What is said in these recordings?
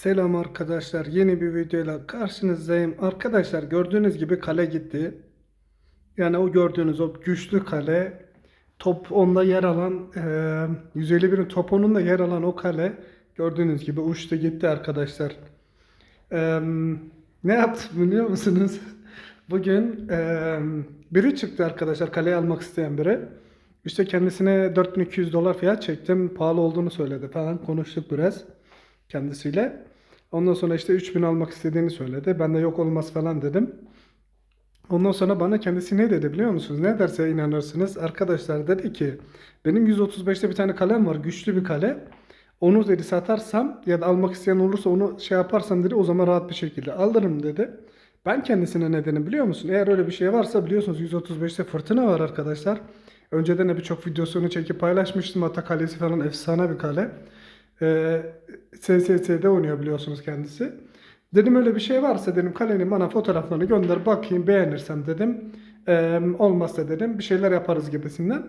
Selam arkadaşlar. Yeni bir videoyla karşınızdayım. Arkadaşlar gördüğünüz gibi kale gitti. Yani o gördüğünüz o güçlü kale top onda yer alan eee 151'in top onunda yer alan o kale gördüğünüz gibi uçtu gitti arkadaşlar. Eee, ne yaptım biliyor musunuz? Bugün eee, biri çıktı arkadaşlar kaleyi almak isteyen biri. İşte kendisine 4200 dolar fiyat çektim. Pahalı olduğunu söyledi falan konuştuk biraz kendisiyle. Ondan sonra işte 3000 almak istediğini söyledi. Ben de yok olmaz falan dedim. Ondan sonra bana kendisi ne dedi biliyor musunuz? Ne derse inanırsınız. Arkadaşlar dedi ki benim 135'te bir tane kalem var. Güçlü bir kale. Onu dedi satarsam ya da almak isteyen olursa onu şey yaparsam dedi o zaman rahat bir şekilde alırım dedi. Ben kendisine ne dedim biliyor musun? Eğer öyle bir şey varsa biliyorsunuz 135'te fırtına var arkadaşlar. Önceden de birçok videosunu çekip paylaşmıştım. Hatta kalesi falan efsane bir kale. Ee, SSS'de oynuyor biliyorsunuz kendisi. Dedim öyle bir şey varsa dedim kalenin bana fotoğraflarını gönder bakayım beğenirsem dedim. Ee, olmazsa dedim bir şeyler yaparız gibisinden.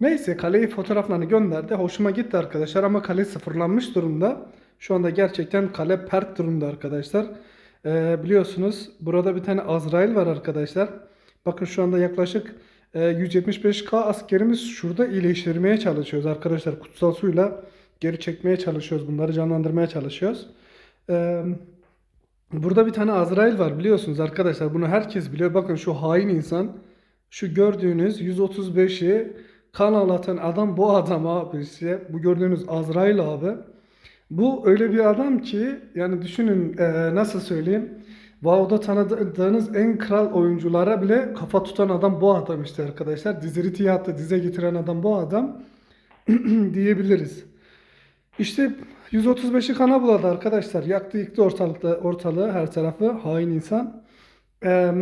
Neyse kaleyi fotoğraflarını gönderdi. Hoşuma gitti arkadaşlar ama kale sıfırlanmış durumda. Şu anda gerçekten kale pert durumda arkadaşlar. Ee, biliyorsunuz burada bir tane Azrail var arkadaşlar. Bakın şu anda yaklaşık e, 175k askerimiz şurada iyileştirmeye çalışıyoruz arkadaşlar. Kutsal suyla geri çekmeye çalışıyoruz. Bunları canlandırmaya çalışıyoruz. Ee, burada bir tane Azrail var biliyorsunuz arkadaşlar. Bunu herkes biliyor. Bakın şu hain insan. Şu gördüğünüz 135'i kan ağlatan adam bu adam abi. Size bu gördüğünüz Azrail abi. Bu öyle bir adam ki yani düşünün e, nasıl söyleyeyim. WoW'da tanıdığınız en kral oyunculara bile kafa tutan adam bu adam işte arkadaşlar. Dizeri tiyatro dize getiren adam bu adam diyebiliriz. İşte 135'i kana buladı arkadaşlar. Yaktı yıktı ortalıkta, ortalığı her tarafı hain insan. Eee,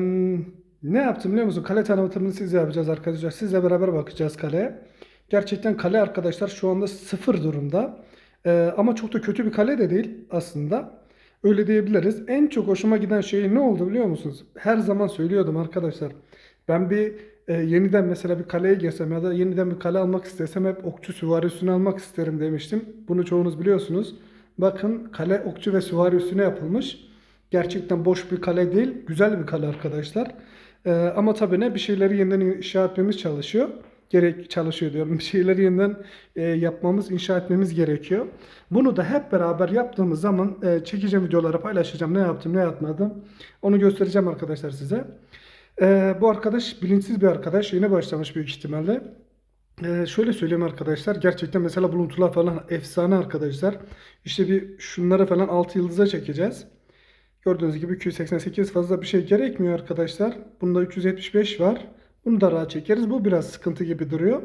ne yaptım biliyor musun? Kale tanıtımını siz yapacağız arkadaşlar. Sizle beraber bakacağız kaleye. Gerçekten kale arkadaşlar şu anda sıfır durumda. Eee, ama çok da kötü bir kale de değil aslında. Öyle diyebiliriz. En çok hoşuma giden şey ne oldu biliyor musunuz? Her zaman söylüyordum arkadaşlar. Ben bir e, yeniden mesela bir kaleye girsem ya da yeniden bir kale almak istesem hep okçu süvari üstüne almak isterim demiştim. Bunu çoğunuz biliyorsunuz. Bakın kale okçu ve süvari üstüne yapılmış. Gerçekten boş bir kale değil, güzel bir kale arkadaşlar. E, ama tabii ne bir şeyleri yeniden inşa etmemiz çalışıyor. Gerek çalışıyor diyorum. Bir şeyleri yeniden e, yapmamız, inşa etmemiz gerekiyor. Bunu da hep beraber yaptığımız zaman e, çekeceğim videoları paylaşacağım. Ne yaptım, ne yapmadım. Onu göstereceğim arkadaşlar size. Ee, bu arkadaş bilinçsiz bir arkadaş. Yeni başlamış büyük ihtimalle. Ee, şöyle söyleyeyim arkadaşlar. Gerçekten mesela buluntular falan efsane arkadaşlar. İşte bir şunlara falan 6 yıldıza çekeceğiz. Gördüğünüz gibi 288 fazla bir şey gerekmiyor arkadaşlar. Bunda 375 var. Bunu da rahat çekeriz. Bu biraz sıkıntı gibi duruyor.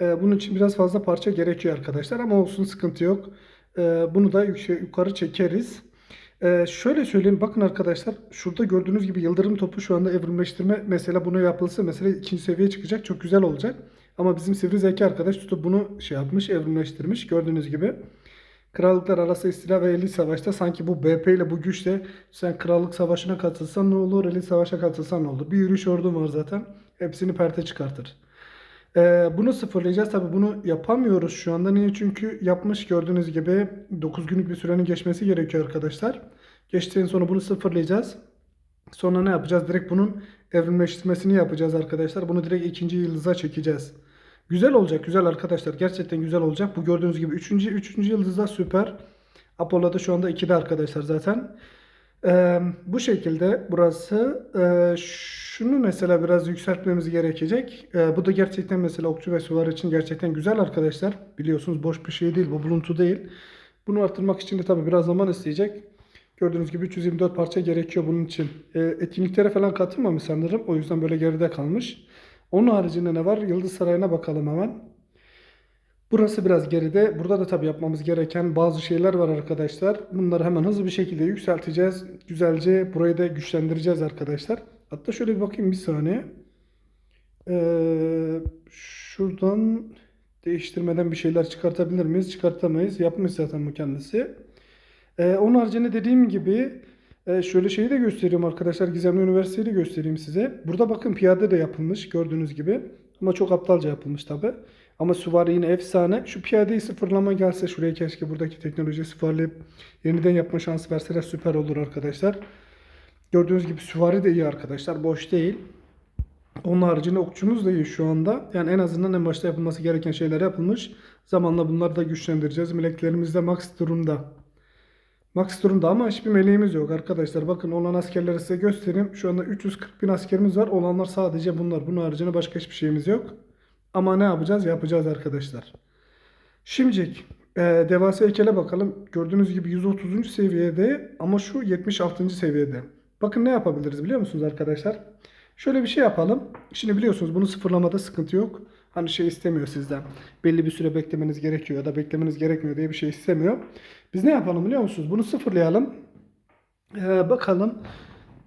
Ee, bunun için biraz fazla parça gerekiyor arkadaşlar. Ama olsun sıkıntı yok. Ee, bunu da yukarı çekeriz. Ee, şöyle söyleyeyim bakın arkadaşlar şurada gördüğünüz gibi yıldırım topu şu anda evrimleştirme mesela bunu yapılsa mesela ikinci seviyeye çıkacak çok güzel olacak. Ama bizim sivri zeki arkadaş tutup bunu şey yapmış evrimleştirmiş gördüğünüz gibi. Krallıklar arası istila ve elit savaşta sanki bu BP ile bu güçle sen krallık savaşına katılsan ne olur elit savaşa katılsan ne olur. Bir yürüyüş ordun var zaten hepsini perte çıkartır. Ee, bunu sıfırlayacağız. Tabii bunu yapamıyoruz şu anda. Niye? Çünkü yapmış gördüğünüz gibi 9 günlük bir sürenin geçmesi gerekiyor arkadaşlar. Geçtikten sonra bunu sıfırlayacağız. Sonra ne yapacağız? Direkt bunun evrimleştirmesini yapacağız arkadaşlar. Bunu direkt ikinci yıldıza çekeceğiz. Güzel olacak, güzel arkadaşlar. Gerçekten güzel olacak. Bu gördüğünüz gibi üçüncü, üçüncü yıldızda süper. Apollo'da şu anda 2'de arkadaşlar zaten. Ee, bu şekilde burası. Ee, şunu mesela biraz yükseltmemiz gerekecek. Ee, bu da gerçekten mesela okçu ve süvari için gerçekten güzel arkadaşlar. Biliyorsunuz boş bir şey değil. Bu buluntu değil. Bunu arttırmak için de tabii biraz zaman isteyecek. Gördüğünüz gibi 324 parça gerekiyor bunun için. Ee, etkinliklere falan katılmamış sanırım. O yüzden böyle geride kalmış. Onun haricinde ne var? Yıldız Sarayı'na bakalım hemen. Burası biraz geride. Burada da tabii yapmamız gereken bazı şeyler var arkadaşlar. Bunları hemen hızlı bir şekilde yükselteceğiz. Güzelce burayı da güçlendireceğiz arkadaşlar. Hatta şöyle bir bakayım bir saniye. Ee, şuradan değiştirmeden bir şeyler çıkartabilir miyiz? Çıkartamayız. Yapmış zaten bu kendisi. Ee, onun haricinde dediğim gibi e, şöyle şeyi de göstereyim arkadaşlar. Gizemli Üniversiteyi de göstereyim size. Burada bakın piyade de yapılmış gördüğünüz gibi. Ama çok aptalca yapılmış tabi. Ama süvari yine efsane. Şu piyadeyi sıfırlama gelse şuraya keşke buradaki teknolojiyi sıfırlayıp yeniden yapma şansı verseler süper olur arkadaşlar. Gördüğünüz gibi süvari de iyi arkadaşlar. Boş değil. Onun haricinde okçumuz da iyi şu anda. Yani en azından en başta yapılması gereken şeyler yapılmış. Zamanla bunları da güçlendireceğiz. Meleklerimiz de max durumda. Max durumda ama hiçbir meleğimiz yok arkadaşlar. Bakın olan askerleri size göstereyim. Şu anda 340 bin askerimiz var. Olanlar sadece bunlar. Bunun haricinde başka hiçbir şeyimiz yok. Ama ne yapacağız? Yapacağız arkadaşlar. Şimdilik e, devasa heykele bakalım. Gördüğünüz gibi 130. seviyede ama şu 76. seviyede. Bakın ne yapabiliriz biliyor musunuz arkadaşlar? Şöyle bir şey yapalım. Şimdi biliyorsunuz bunu sıfırlamada sıkıntı yok. Hani şey istemiyor sizden. Belli bir süre beklemeniz gerekiyor ya da beklemeniz gerekmiyor diye bir şey istemiyor. Biz ne yapalım biliyor musunuz? Bunu sıfırlayalım. Ee, bakalım.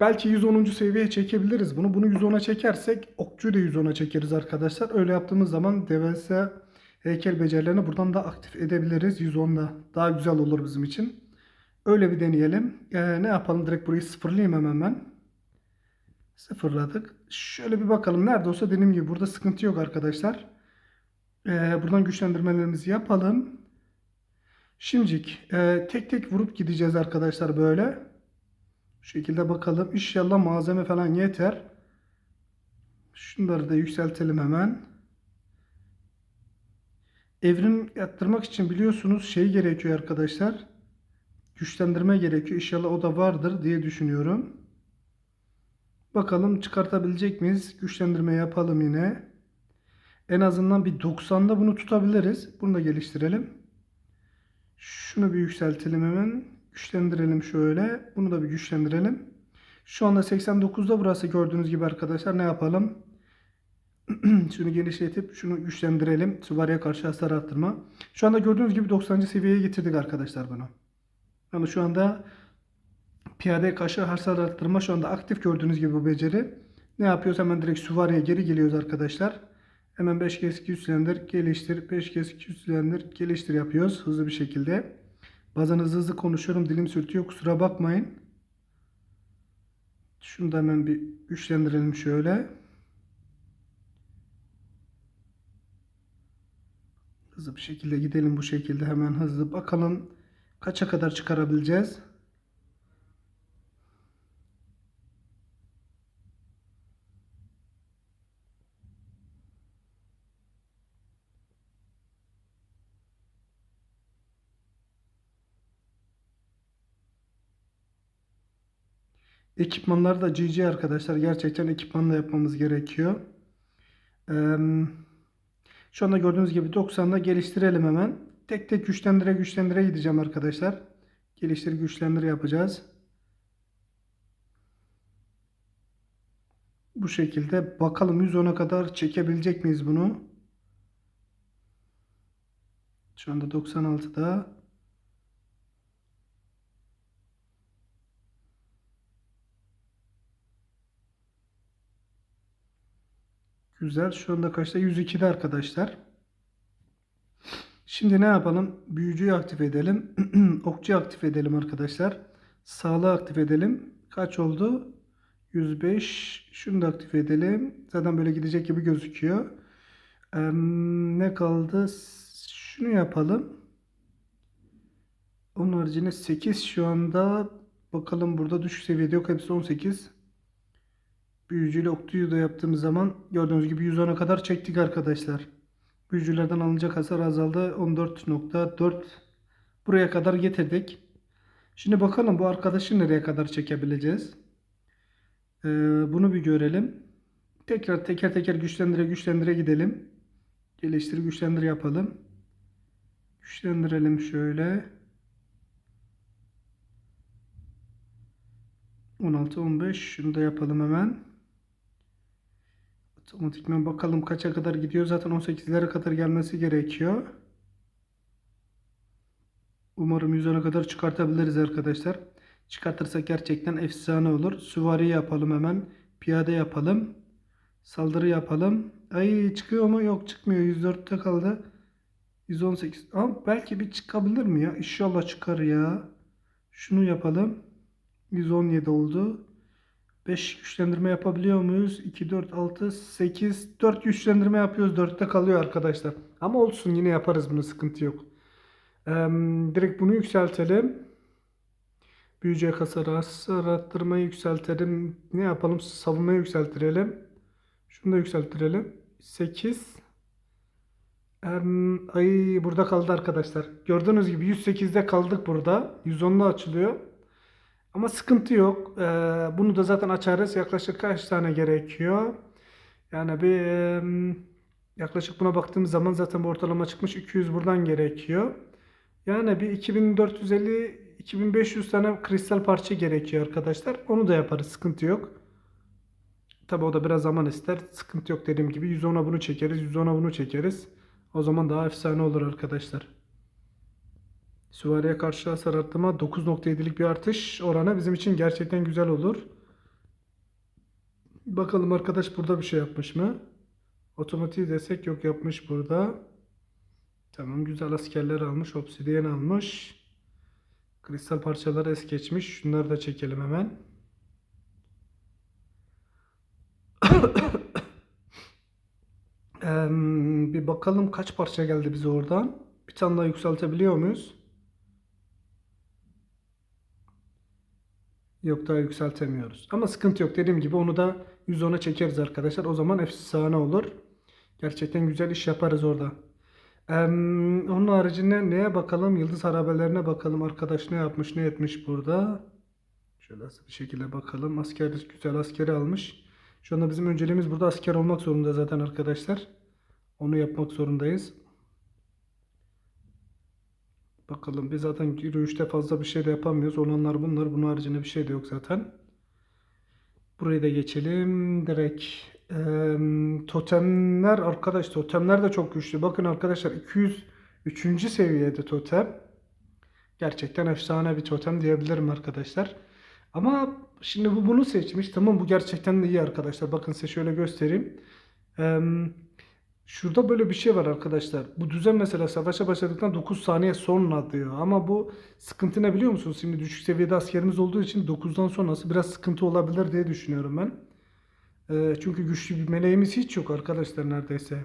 Belki 110. seviyeye çekebiliriz bunu. Bunu 110'a çekersek okçuyu da 110'a çekeriz arkadaşlar. Öyle yaptığımız zaman devasa heykel becerilerini buradan da aktif edebiliriz 110'da. Daha güzel olur bizim için. Öyle bir deneyelim. Ee, ne yapalım? Direkt burayı sıfırlayayım hemen ben. Sıfırladık. Şöyle bir bakalım. Nerede olsa dediğim gibi burada sıkıntı yok arkadaşlar. Ee, buradan güçlendirmelerimizi yapalım. Şimdilik e, tek tek vurup gideceğiz arkadaşlar böyle. Şu şekilde bakalım. İnşallah malzeme falan yeter. Şunları da yükseltelim hemen. Evrim yaptırmak için biliyorsunuz şey gerekiyor arkadaşlar. Güçlendirme gerekiyor. İnşallah o da vardır diye düşünüyorum. Bakalım çıkartabilecek miyiz? Güçlendirme yapalım yine. En azından bir 90'da bunu tutabiliriz. Bunu da geliştirelim. Şunu bir yükseltelim hemen. Güçlendirelim şöyle. Bunu da bir güçlendirelim. Şu anda 89'da burası gördüğünüz gibi arkadaşlar. Ne yapalım? şunu genişletip şunu güçlendirelim. Süvariye karşı hasar arttırma. Şu anda gördüğünüz gibi 90. seviyeye getirdik arkadaşlar bunu. Yani şu anda piyade karşı hasar arttırma şu anda aktif gördüğünüz gibi bu beceri. Ne yapıyoruz? Hemen direkt süvariye geri geliyoruz arkadaşlar. Hemen 5 kez 200 silindir geliştir. 5 kez 200 silindir geliştir yapıyoruz hızlı bir şekilde. Bazen hızlı hızlı konuşuyorum. Dilim sürtüyor. Kusura bakmayın. Şunu da hemen bir güçlendirelim şöyle. Hızlı bir şekilde gidelim bu şekilde hemen hızlı. Bakalım kaça kadar çıkarabileceğiz. Ekipmanlar da GG arkadaşlar. Gerçekten ekipmanla yapmamız gerekiyor. Ee, şu anda gördüğünüz gibi 90'da geliştirelim hemen. Tek tek güçlendire güçlendire gideceğim arkadaşlar. Geliştir güçlendir yapacağız. Bu şekilde bakalım 110'a kadar çekebilecek miyiz bunu? Şu anda 96'da. Güzel. Şu anda kaçta? 102'de arkadaşlar. Şimdi ne yapalım? Büyücüyü aktif edelim. Okçuyu aktif edelim arkadaşlar. Sağlığı aktif edelim. Kaç oldu? 105. Şunu da aktif edelim. Zaten böyle gidecek gibi gözüküyor. Ee, ne kaldı? Şunu yapalım. Onun haricinde 8 şu anda. Bakalım burada düşük seviyede yok. Hepsi 18. Büyücüyle oktuyu da yaptığımız zaman gördüğünüz gibi 110'a kadar çektik arkadaşlar. Büyücülerden alınacak hasar azaldı. 14.4 buraya kadar getirdik. Şimdi bakalım bu arkadaşı nereye kadar çekebileceğiz. Ee, bunu bir görelim. Tekrar teker teker güçlendire güçlendire gidelim. Geliştir güçlendir yapalım. Güçlendirelim şöyle. 16 15 şunu da yapalım hemen. Otomatikman bakalım kaça kadar gidiyor. Zaten 18'lere kadar gelmesi gerekiyor. Umarım 110'a kadar çıkartabiliriz arkadaşlar. Çıkartırsak gerçekten efsane olur. Süvari yapalım hemen. Piyade yapalım. Saldırı yapalım. Ay çıkıyor mu? Yok çıkmıyor. 104'te kaldı. 118. Ama belki bir çıkabilir mi ya? İnşallah çıkar ya. Şunu yapalım. 117 oldu. 5 güçlendirme yapabiliyor muyuz? 2, 4, 6, 8. 4 güçlendirme yapıyoruz. 4'te kalıyor arkadaşlar. Ama olsun yine yaparız bunu sıkıntı yok. Eee, direkt bunu yükseltelim. Büyücü kasarı arttırmayı yükseltelim. Ne yapalım? Savunmayı yükseltirelim. Şunu da yükseltirelim. 8. Em, ay burada kaldı arkadaşlar. Gördüğünüz gibi 108'de kaldık burada. 110'da açılıyor. Ama sıkıntı yok. Ee, bunu da zaten açarız. Yaklaşık kaç tane gerekiyor? Yani bir yaklaşık buna baktığımız zaman zaten bu ortalama çıkmış. 200 buradan gerekiyor. Yani bir 2450 2500 tane kristal parça gerekiyor arkadaşlar. Onu da yaparız. Sıkıntı yok. Tabi o da biraz zaman ister. Sıkıntı yok dediğim gibi. 110'a bunu çekeriz. 110'a bunu çekeriz. O zaman daha efsane olur arkadaşlar. Süvariye karşı hasar arttırma 9.7'lik bir artış oranı bizim için gerçekten güzel olur. Bakalım arkadaş burada bir şey yapmış mı? Otomatik desek yok yapmış burada. Tamam güzel askerler almış. Obsidiyen almış. Kristal parçaları es geçmiş. Şunları da çekelim hemen. Em, bir bakalım kaç parça geldi bize oradan. Bir tane daha yükseltebiliyor muyuz? Yok daha yükseltemiyoruz. Ama sıkıntı yok. Dediğim gibi onu da 110'a çekeriz arkadaşlar. O zaman efsane olur. Gerçekten güzel iş yaparız orada. Em, onun haricinde neye bakalım? Yıldız harabelerine bakalım. Arkadaş ne yapmış, ne etmiş burada? Şöyle bir şekilde bakalım. Asker güzel askeri almış. Şu anda bizim önceliğimiz burada asker olmak zorunda zaten arkadaşlar. Onu yapmak zorundayız. Bakalım biz zaten yürüyüşte fazla bir şey de yapamıyoruz. Olanlar bunlar. Bunun haricinde bir şey de yok zaten. Burayı da geçelim. Direkt eee, totemler arkadaş totemler de çok güçlü. Bakın arkadaşlar 203. seviyede totem. Gerçekten efsane bir totem diyebilirim arkadaşlar. Ama şimdi bu bunu seçmiş. Tamam bu gerçekten de iyi arkadaşlar. Bakın size şöyle göstereyim. Eee, şurada böyle bir şey var arkadaşlar. Bu düzen mesela savaşa başladıktan 9 saniye sonra diyor. Ama bu sıkıntı ne biliyor musunuz? Şimdi düşük seviyede askerimiz olduğu için 9'dan sonrası biraz sıkıntı olabilir diye düşünüyorum ben. Eee, çünkü güçlü bir meleğimiz hiç yok arkadaşlar neredeyse.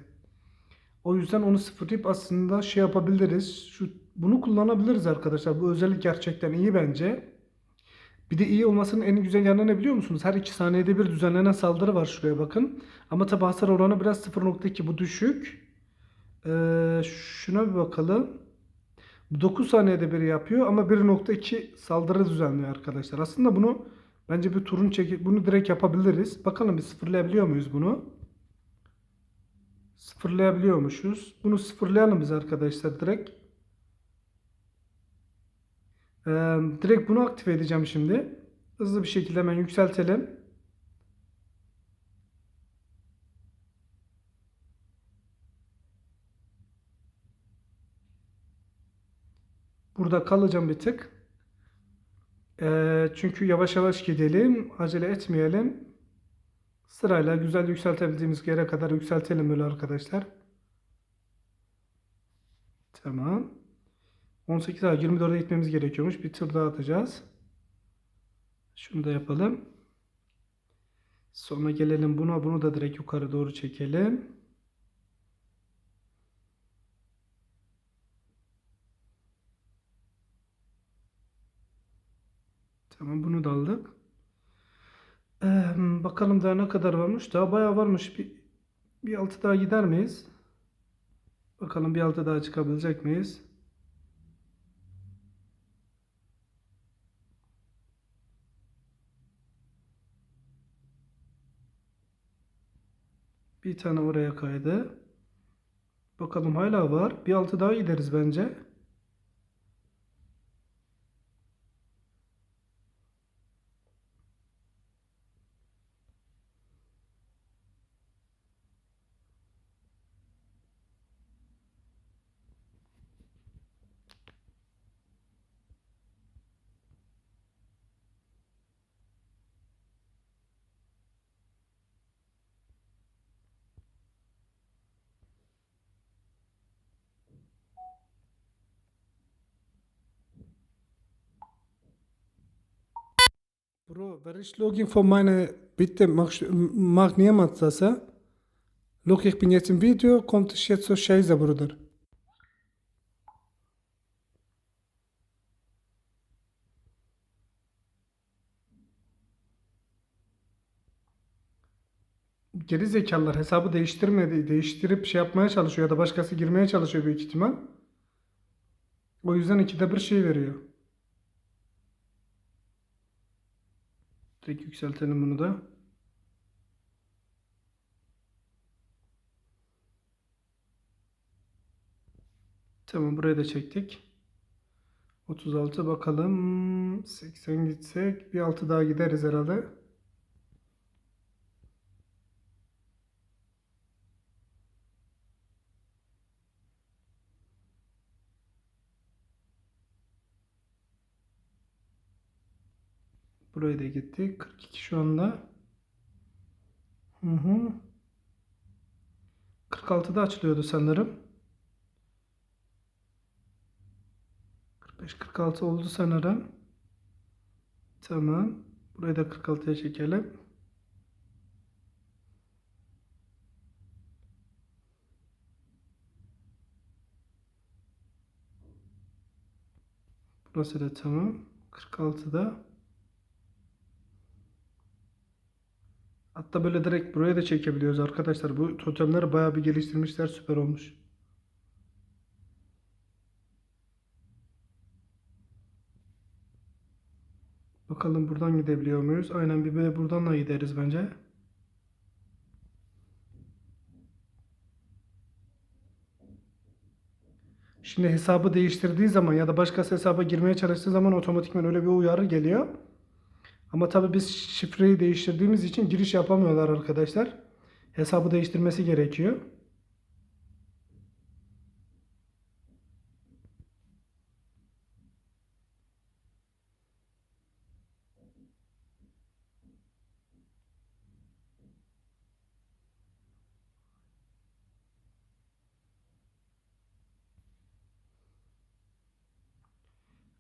O yüzden onu sıfırlayıp aslında şey yapabiliriz. Şu bunu kullanabiliriz arkadaşlar. Bu özellik gerçekten iyi bence. Bir de iyi olmasının en güzel yanı ne biliyor musunuz? Her 2 saniyede bir düzenlenen saldırı var şuraya bakın. Ama tabi hasar oranı biraz 0.2 bu düşük. Ee, şuna bir bakalım. Bu 9 saniyede bir yapıyor ama 1.2 saldırı düzenliyor arkadaşlar. Aslında bunu bence bir turun çekip bunu direkt yapabiliriz. Bakalım bir sıfırlayabiliyor muyuz bunu? Sıfırlayabiliyormuşuz. Bunu sıfırlayalım biz arkadaşlar direkt. Direkt bunu aktive edeceğim şimdi. Hızlı bir şekilde hemen yükseltelim. Burada kalacağım bir tık. Çünkü yavaş yavaş gidelim. Acele etmeyelim. Sırayla güzel yükseltebildiğimiz yere kadar yükseltelim böyle arkadaşlar. Tamam. 18 daha 24'e gitmemiz gerekiyormuş. Bir tur daha atacağız. Şunu da yapalım. Sonra gelelim buna. Bunu da direkt yukarı doğru çekelim. Tamam bunu da aldık. Ee, bakalım daha ne kadar varmış. Daha bayağı varmış. Bir, bir altı daha gider miyiz? Bakalım bir altı daha çıkabilecek miyiz? Bir tane oraya kaydı. Bakalım hala var. Bir altı daha gideriz bence. Bro, wer ist Login von meine, bitte mach, mach niemand das, ja? Look, ich bin jetzt im Video, kommt es jetzt so scheiße, Bruder. Geri zekalılar hesabı değiştirmedi, değiştirip şey yapmaya çalışıyor ya da başkası girmeye çalışıyor büyük ihtimal. O yüzden ikide bir şey veriyor. Direkt yükseltelim bunu da. Tamam buraya da çektik. 36 bakalım. 80 gitsek bir 6 daha gideriz herhalde. Buraya da gittik. 42 şu anda. Hı hı. 46'da açılıyordu sanırım. 45-46 oldu sanırım. Tamam. Burayı da 46'ya çekelim. Burası da tamam. 46'da. Hatta böyle direkt buraya da çekebiliyoruz arkadaşlar. Bu totemleri bayağı bir geliştirmişler. Süper olmuş. Bakalım buradan gidebiliyor muyuz? Aynen bir böyle buradan da gideriz bence. Şimdi hesabı değiştirdiği zaman ya da başkası hesaba girmeye çalıştığı zaman otomatikman öyle bir uyarı geliyor. Ama tabii biz şifreyi değiştirdiğimiz için giriş yapamıyorlar arkadaşlar. Hesabı değiştirmesi gerekiyor.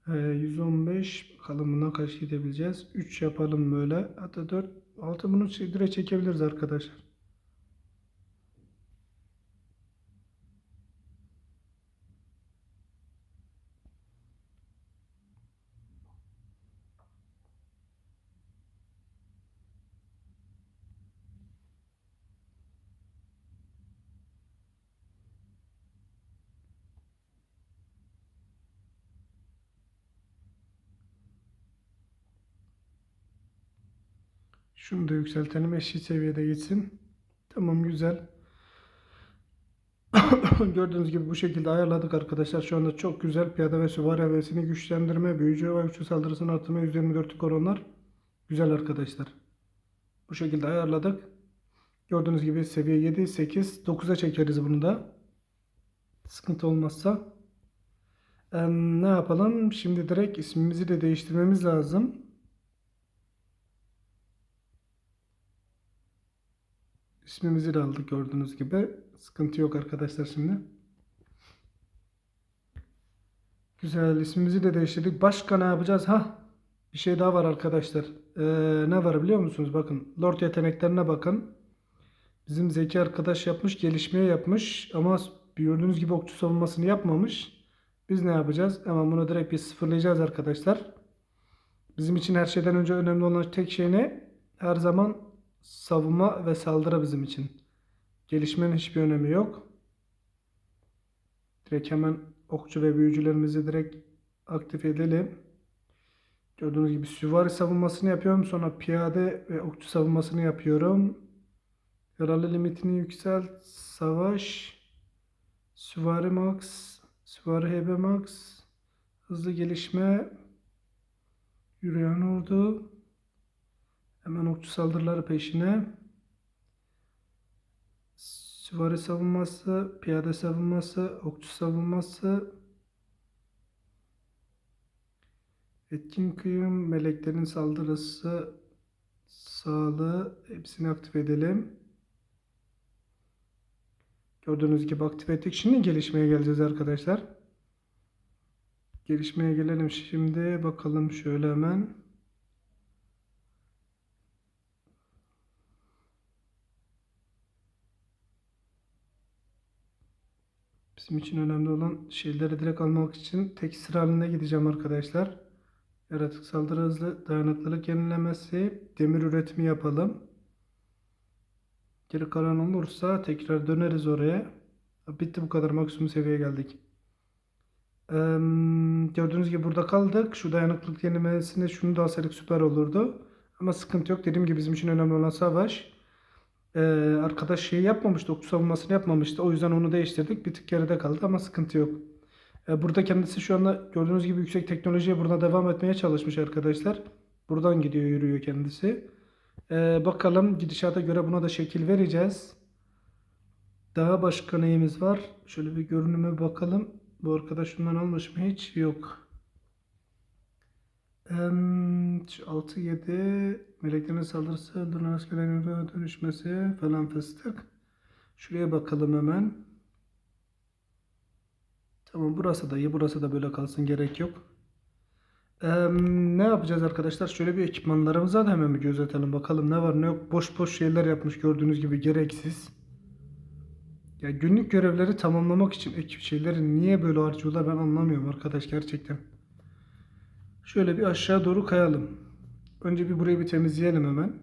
Ee, 115 bakalım buna kaç gidebileceğiz? 3 yapalım böyle. Hatta 4 6 bunu direkt çekebiliriz arkadaşlar. Şunu da yükseltelim eşit seviyede gitsin. Tamam güzel. Gördüğünüz gibi bu şekilde ayarladık arkadaşlar. Şu anda çok güzel piyade ve süvari hevesini güçlendirme, büyücü ve güçlü saldırısını arttırma, %24'lük oranlar. Güzel arkadaşlar. Bu şekilde ayarladık. Gördüğünüz gibi seviye 7, 8, 9'a çekeriz bunu da. Sıkıntı olmazsa. Em, ne yapalım? Şimdi direkt ismimizi de değiştirmemiz lazım. İsmimizi de aldık gördüğünüz gibi. Sıkıntı yok arkadaşlar şimdi. Güzel ismimizi de değiştirdik. Başka ne yapacağız? Ha bir şey daha var arkadaşlar. Ee, ne var biliyor musunuz? Bakın Lord yeteneklerine bakın. Bizim Zeki arkadaş yapmış, gelişmeye yapmış ama gördüğünüz gibi okçu savunmasını yapmamış. Biz ne yapacağız? Hemen bunu direkt bir sıfırlayacağız arkadaşlar. Bizim için her şeyden önce önemli olan tek şey ne? Her zaman savunma ve saldırı bizim için. Gelişmenin hiçbir önemi yok. Direkt hemen okçu ve büyücülerimizi direkt aktif edelim. Gördüğünüz gibi süvari savunmasını yapıyorum. Sonra piyade ve okçu savunmasını yapıyorum. Yaralı limitini yükselt. Savaş. Süvari max. Süvari hebe max. Hızlı gelişme. Yürüyen ordu. Hemen okçu saldırıları peşine. Süvari savunması, piyade savunması, okçu savunması. Etkin kıyım, meleklerin saldırısı, sağlığı hepsini aktif edelim. Gördüğünüz gibi aktif ettik. Şimdi gelişmeye geleceğiz arkadaşlar. Gelişmeye gelelim şimdi. Bakalım şöyle hemen. Bizim için önemli olan şeyleri direkt almak için tek sıra halinde gideceğim arkadaşlar. Yaratık saldırı hızlı, dayanıklılık yenilemesi, demir üretimi yapalım. Geri kalan olursa tekrar döneriz oraya. Bitti bu kadar maksimum seviyeye geldik. Eee, gördüğünüz gibi burada kaldık. Şu dayanıklılık yenilemesine şunu da alsaydık süper olurdu. Ama sıkıntı yok. Dediğim gibi bizim için önemli olan savaş. Ee, arkadaş şeyi yapmamıştı. Okçu savunmasını yapmamıştı. O yüzden onu değiştirdik. Bir tık geride kaldı ama sıkıntı yok. Ee, burada kendisi şu anda gördüğünüz gibi yüksek teknolojiye burada devam etmeye çalışmış arkadaşlar. Buradan gidiyor yürüyor kendisi. Ee, bakalım gidişata göre buna da şekil vereceğiz. Daha başka neyimiz var? Şöyle bir görünüme bakalım. Bu arkadaş şundan almış mı hiç? Yok. 6-7 meleklerin saldırısı, öldürülen askerlerin dönüşmesi falan fıstık. Şuraya bakalım hemen. Tamam burası da iyi. Burası da böyle kalsın. Gerek yok. Ne yapacağız arkadaşlar? Şöyle bir ekipmanlarımıza da hemen bir göz atalım. Bakalım ne var ne yok. Boş boş şeyler yapmış gördüğünüz gibi gereksiz. Ya günlük görevleri tamamlamak için ekip şeyleri niye böyle harcıyorlar ben anlamıyorum arkadaş gerçekten. Şöyle bir aşağı doğru kayalım. Önce bir burayı bir temizleyelim hemen.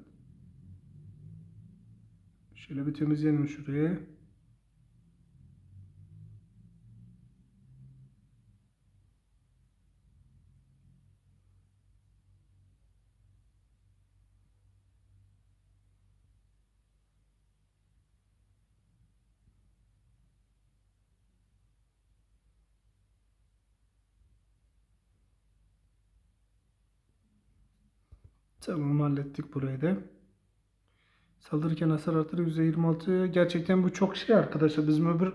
Şöyle bir temizleyelim şurayı. Tamam hallettik burayı da. Saldırırken hasar artırı %26. Gerçekten bu çok şey arkadaşlar. Bizim öbür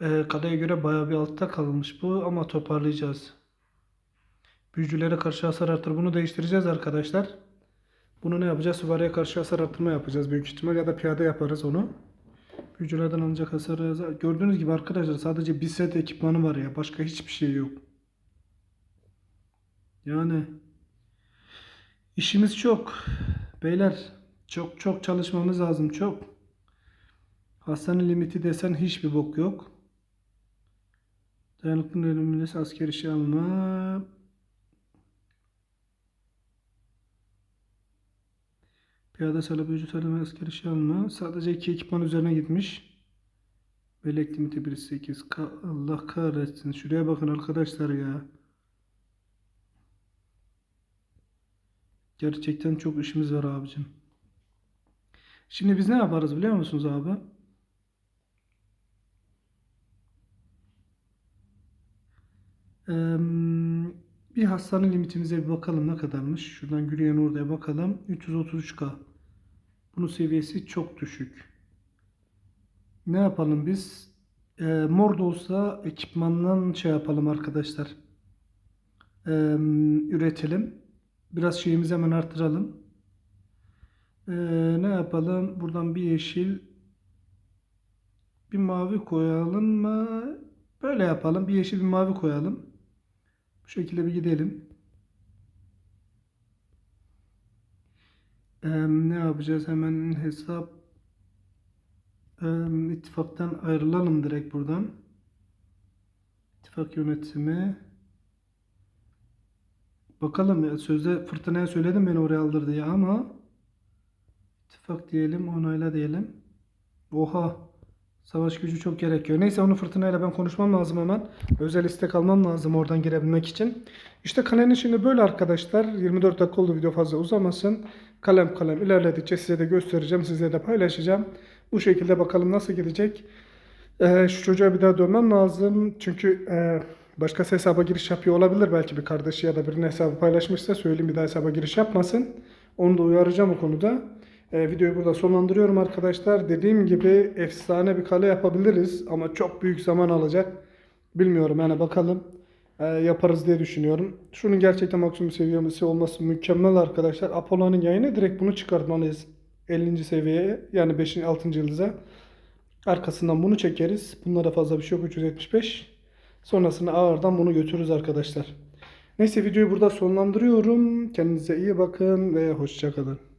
e, kaleye göre bayağı bir altta kalmış bu ama toparlayacağız. Büyücülere karşı hasar artır. Bunu değiştireceğiz arkadaşlar. Bunu ne yapacağız? Süvariye karşı hasar artırma yapacağız büyük ihtimal ya da piyade yaparız onu. Büyücülerden alınacak hasarı. Gördüğünüz gibi arkadaşlar sadece bir set ekipmanı var ya. Başka hiçbir şey yok. Yani işimiz çok. Beyler çok çok çalışmamız lazım çok. Hastane limiti desen hiçbir bok yok. Dayanıklı ölümlüsü asker işi alma. Piyade salı büyücü taleme asker işi alma. Sadece iki ekipman üzerine gitmiş. Belek limiti 1.8. Ka- Allah kahretsin. Şuraya bakın arkadaşlar ya. Gerçekten çok işimiz var abicim. Şimdi biz ne yaparız biliyor musunuz abi? Bir hastane limitimize bir bakalım ne kadarmış. Şuradan yürüyen oraya bakalım. 333k. Bunun seviyesi çok düşük. Ne yapalım biz? Eee mor da olsa ekipmandan şey yapalım arkadaşlar. Eee, üretelim. Biraz şeyimizi hemen artıralım. Ee, ne yapalım? Buradan bir yeşil, bir mavi koyalım mı? Böyle yapalım. Bir yeşil, bir mavi koyalım. Bu şekilde bir gidelim. Ee, ne yapacağız? Hemen hesap ee, ittifaktan ayrılalım direkt buradan. İttifak yönetimi. Bakalım ya sözde fırtınaya söyledim beni oraya aldır diye ama ittifak diyelim onayla diyelim. Oha savaş gücü çok gerekiyor. Neyse onu fırtınayla ben konuşmam lazım hemen. Özel istek almam lazım oradan girebilmek için. İşte kalenin şimdi böyle arkadaşlar. 24 dakika oldu video fazla uzamasın. Kalem kalem ilerledikçe size de göstereceğim. Size de paylaşacağım. Bu şekilde bakalım nasıl gidecek. Ee, şu çocuğa bir daha dönmem lazım. Çünkü e, başkası hesaba giriş yapıyor olabilir. Belki bir kardeşi ya da birinin hesabı paylaşmışsa söyleyeyim bir daha hesaba giriş yapmasın. Onu da uyaracağım o konuda. Ee, videoyu burada sonlandırıyorum arkadaşlar. Dediğim gibi efsane bir kale yapabiliriz ama çok büyük zaman alacak. Bilmiyorum yani bakalım Ee, yaparız diye düşünüyorum. Şunun gerçekten maksimum seviyesi olması mükemmel arkadaşlar. Apollo'nun yayını direkt bunu çıkartmalıyız. 50. seviyeye yani 5. 6. yıldıza. Arkasından bunu çekeriz. Bunda da fazla bir şey yok. 375. Sonrasında ağırdan bunu götürürüz arkadaşlar. Neyse videoyu burada sonlandırıyorum. Kendinize iyi bakın ve hoşçakalın.